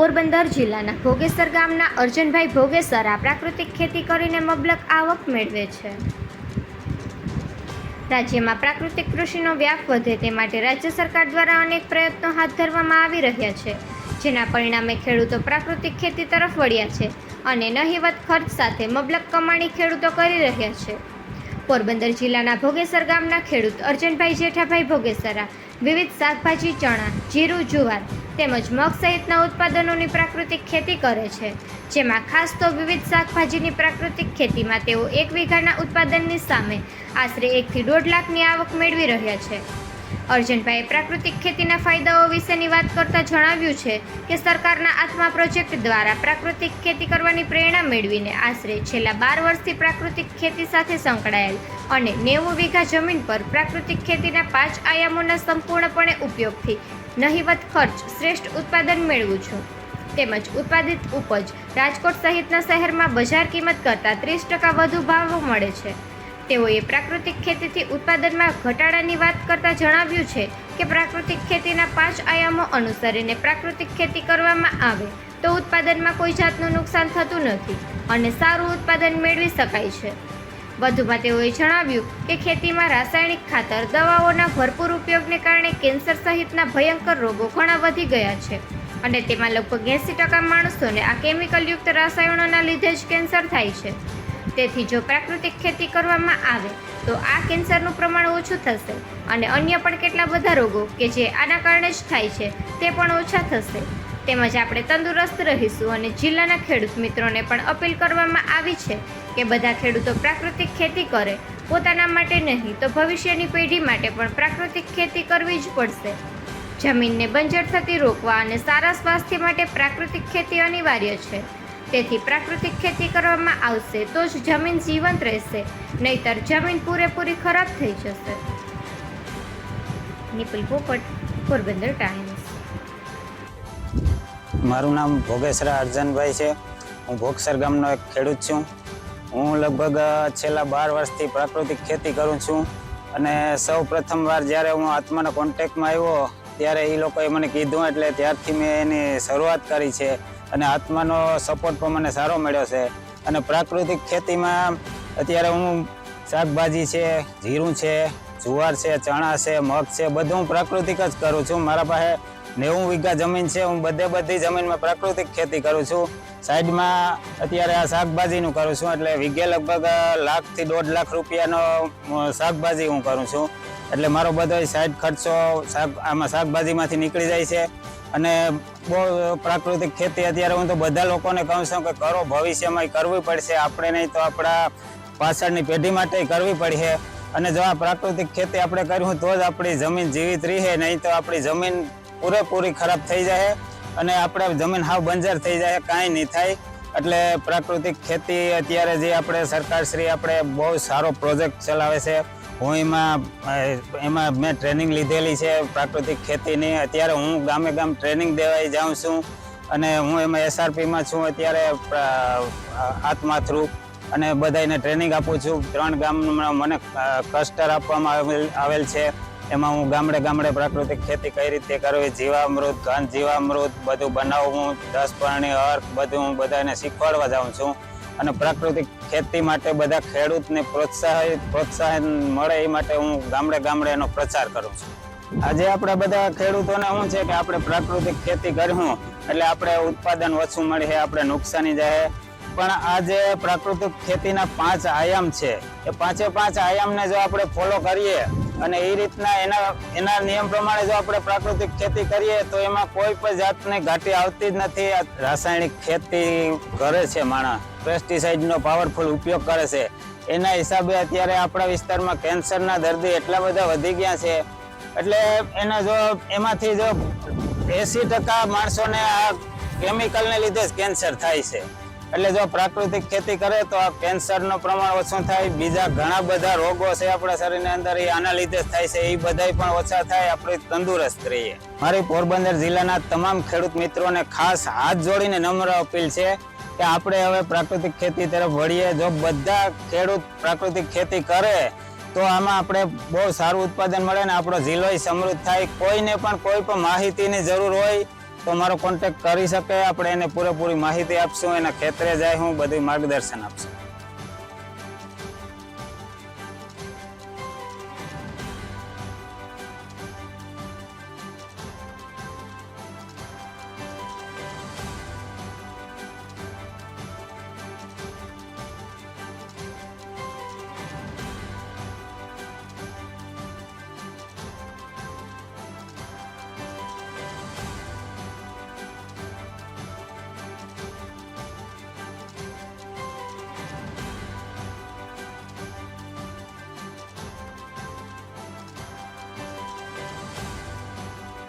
પોરબંદર જિલ્લાના ભોગેસર ગામના અર્જનભાઈ ભોગેસરા પ્રાકૃતિક ખેતી કરીને મબલક આવક મેળવે છે. રાજ્યમાં પ્રાકૃતિક કૃષિનો વ્યાપ વધે તે માટે રાજ્ય સરકાર દ્વારા અનેક પ્રયત્નો હાથ ધરવામાં આવી રહ્યા છે. જેના પરિણામે ખેડૂતો પ્રાકૃતિક ખેતી તરફ વળ્યા છે અને નહિવત ખર્ચ સાથે મબલક કમાણી ખેડૂતો કરી રહ્યા છે. પોરબંદર જિલ્લાના ભોગેસર ગામના ખેડૂત અર્જનભાઈ જેઠાભાઈ ભોગેસરા વિવિધ શાકભાજી, ચણા, જીરું, જુવાર તેમજ મગ સહિતના ઉત્પાદનોની પ્રાકૃતિક ખેતી કરે છે. જેમાં ખાસ તો વિવિધ શાકભાજીની પ્રાકૃતિક ખેતીમાં તેઓ એક વીઘાના ઉત્પાદનની સામે આશરે એકથી દોઢ લાખની આવક મેળવી રહ્યા છે. અર્જનભાઈએ પ્રાકૃતિક ખેતીના ફાયદાઓ વિશેની વાત કરતાં જણાવ્યું છે કે સરકારના આત્મા પ્રોજેક્ટ દ્વારા પ્રાકૃતિક ખેતી કરવાની પ્રેરણા મેળવીને આશરે છેલ્લા બાર વર્ષથી પ્રાકૃતિક ખેતી સાથે સંકળાયેલ અને નેવું વીઘા જમીન પર પ્રાકૃતિક ખેતીના પાંચ આયામોના સંપૂર્ણપણે ઉપયોગથી નહિવત ખર્ચ શ્રેષ્ઠ ઉત્પાદન મેળવું છું. તેમજ ઉત્પાદિત ઉપજ રાજકોટ સહિતના શહેરમાં બજાર કિંમત કરતાં ત્રીસ ટકા વધુ ભાવો મળે છે. તેઓએ પ્રાકૃતિક ખેતીથી ઉત્પાદનમાં ઘટાડાની વાત કરતાં જણાવ્યું છે કે પ્રાકૃતિક ખેતીના પાંચ આયામો અનુસરીને પ્રાકૃતિક ખેતી કરવામાં આવે તો ઉત્પાદનમાં કોઈ જાતનું નુકસાન થતું નથી અને સારું ઉત્પાદન મેળવી શકાય છે. વધુમાં તેઓએ જણાવ્યું કે ખેતીમાં રાસાયણિક ખાતર, દવાઓના ભરપૂર ઉપયોગને કારણે કેન્સર સહિતના ભયંકર રોગો ઘણા વધી ગયા છે અને તેમાં લગભગ એંસી ટકા માણસોને આ કેમિકલયુક્ત રસાયણોના લીધે જ કેન્સર થાય છે. તેથી જો પ્રાકૃતિક ખેતી કરવામાં આવે, તો આ કેન્સરનું પ્રમાણ ઓછું થશે અને અન્ય પણ કેટલા બધા રોગો કે જે આના કારણે જ થાય છે, તે પણ ઓછા થશે. તેમજ આપણે તંદુરસ્ત રહીશું અને જિલ્લાના ખેડૂત મિત્રોને પણ અપીલ કરવામાં આવી છે કે બધા ખેડૂતો પ્રાકૃતિક ખેતી કરે, પોતાના માટે નહીં તો ભવિષ્યની પેઢી માટે પણ પ્રાકૃતિક ખેતી કરવી જ પડશે. જમીનને બંજર થતી રોકવા અને સારા સ્વાસ્થ્ય માટે પ્રાકૃતિક ખેતી અનિવાર્ય છે. તેથી પ્રાકૃતિક ખેતી કરવામાં આવશે તો જ જમીન જીવંત રહેશે, નહીતર જમીન પૂરેપૂરી ખરાબ થઈ જશે. નિપુલ પોપટ, પોરબંદર ટાઈમ્સ. મારું નામ ભોગેસરા અર્જનભાઈ છે. હું ભોગસર ગામનો એક ખેડૂત છું. હું લગભગ છેલ્લા બાર વર્ષથી પ્રાકૃતિક ખેતી કરું છું અને સૌ પ્રથમવાર જ્યારે હું આત્માના કોન્ટેક્ટમાં આવ્યો, ત્યારે એ લોકોએ મને કીધું એટલે ત્યારથી મેં એની શરૂઆત કરી છે અને આત્માનો સપોર્ટ પણ મને સારો મળ્યો છે. અને પ્રાકૃતિક ખેતીમાં અત્યારે હું શાકભાજી છે, જીરું છે જુવાર છે, ચણા છે, મગ છે, બધું હું પ્રાકૃતિક જ કરું છું. મારા પાસે નેવું વીઘા જમીન છે, હું બધે બધી જમીનમાં પ્રાકૃતિક ખેતી કરું છું. સાઈડમાં અત્યારે આ શાકભાજીનું કરું છું, એટલે વીઘે લગભગ લાખથી દોઢ લાખ રૂપિયાનો શાકભાજી હું કરું છું. એટલે મારો બધો સાઈડ ખર્ચો શાક, આમાં શાકભાજીમાંથી નીકળી જાય છે. અને બહુ પ્રાકૃતિક ખેતી અત્યારે હું તો બધા લોકોને કહું છું કે કરો, ભવિષ્યમાં કરવી પડશે. આપણે નહીં તો આપણા પાછળની પેઢી માટે કરવી પડશે. અને જો આ પ્રાકૃતિક ખેતી આપણે કર્યું તો જ આપણી જમીન જીવિત રહે, નહીં તો આપણી જમીન પૂરેપૂરી ખરાબ થઈ જાય અને આપણે જમીન હાવ બંજર થઈ જાય, કાંઈ નહીં થાય. એટલે પ્રાકૃતિક ખેતી અત્યારે જે આપણે સરકારશ્રી આપણે બહુ સારો પ્રોજેક્ટ ચલાવે છે. હું એમાં એમાં મેં ટ્રેનિંગ લીધેલી છે પ્રાકૃતિક ખેતીની. અત્યારે હું ગામે ગામ ટ્રેનિંગ દેવાઈ જાઉં છું અને હું એમાં એસઆરપીમાં છું અત્યારે આત્મા થ્રુ. અને બધાને ટ્રેનિંગ આપું છું. ત્રણ ગામમાં મને કસ્ટર આપવામાં આવેલ આવેલ છે. એમાં હું ગામડે ગામડે પ્રાકૃતિક ખેતી કઈ રીતે કરવી? જીવામૃત, ઘન જીવામૃત, બધું બનાવવું દસ પાણી, અર્ક, બધું હું બધાને શીખવાડવા જાઉં છું. અને પ્રાકૃતિક ખેતી માટે બધા ખેડૂતને પ્રોત્સાહિત પ્રોત્સાહન મળે એ માટે હું ગામડે ગામડે એનો પ્રચાર કરું છું. આજે આપણે બધા ખેડૂતોને શું છે કે આપણે પ્રાકૃતિક ખેતી કરવું એટલે આપણે ઉત્પાદન ઓછું મળે, આપણે નુકસાની જાય. પણ આ જે પ્રાકૃતિક ખેતીના પાંચ આયામ છે, એ પાંચે પાંચ આયામને જો આપણે ફોલો કરીએ અને એ રીતના એના એના નિયમ પ્રમાણે જો આપણે પ્રાકૃતિક ખેતી કરીએ, તો એમાં કોઈ પણ જાતની ઘાટી આવતી જ નથી. રાસાયણિક ખેતી કરે છે માણસ. પેસ્ટિસાઇડનો પાવરફુલ ઉપયોગ કરે છે. એના હિસાબે અત્યારે આપણા વિસ્તારમાં કેન્સરના દર્દી એટલા બધા વધી ગયા છે. એટલે એના જો, એમાંથી જો એસી ટકા માણસોને આ કેમિકલને લીધે જ કેન્સર થાય છે. એટલે જો પ્રાકૃતિક ખેતી કરે તો આ કેન્સરનું પ્રમાણ ઓછું થાય, બીજા ઘણા બધા રોગો છે આપણા શરીરની અંદર, એ આના લીધે થાય છે, એ બધાય પણ ઓછા થાય, આપણે તંદુરસ્ત રહીએ. મારી પોરબંદર જિલ્લાના તમામ ખેડૂત મિત્રોને ખાસ હાથ જોડીને નમ્ર અપીલ છે કે આપણે હવે પ્રાકૃતિક ખેતી તરફ વળીએ. જો બધા ખેડૂત પ્રાકૃતિક ખેતી કરે, તો આમાં આપણે બહુ સારું ઉત્પાદન મળે ને આપણો જિલ્લો સમૃદ્ધ થાય. કોઈને પણ કોઈ પણ માહિતીની જરૂર હોય તો મારો કોન્ટેક્ટ કરી શકે, આપણે એને પૂરેપૂરી માહિતી આપશું, એના ખેતરે જાય હું બધું માર્ગદર્શન આપશું.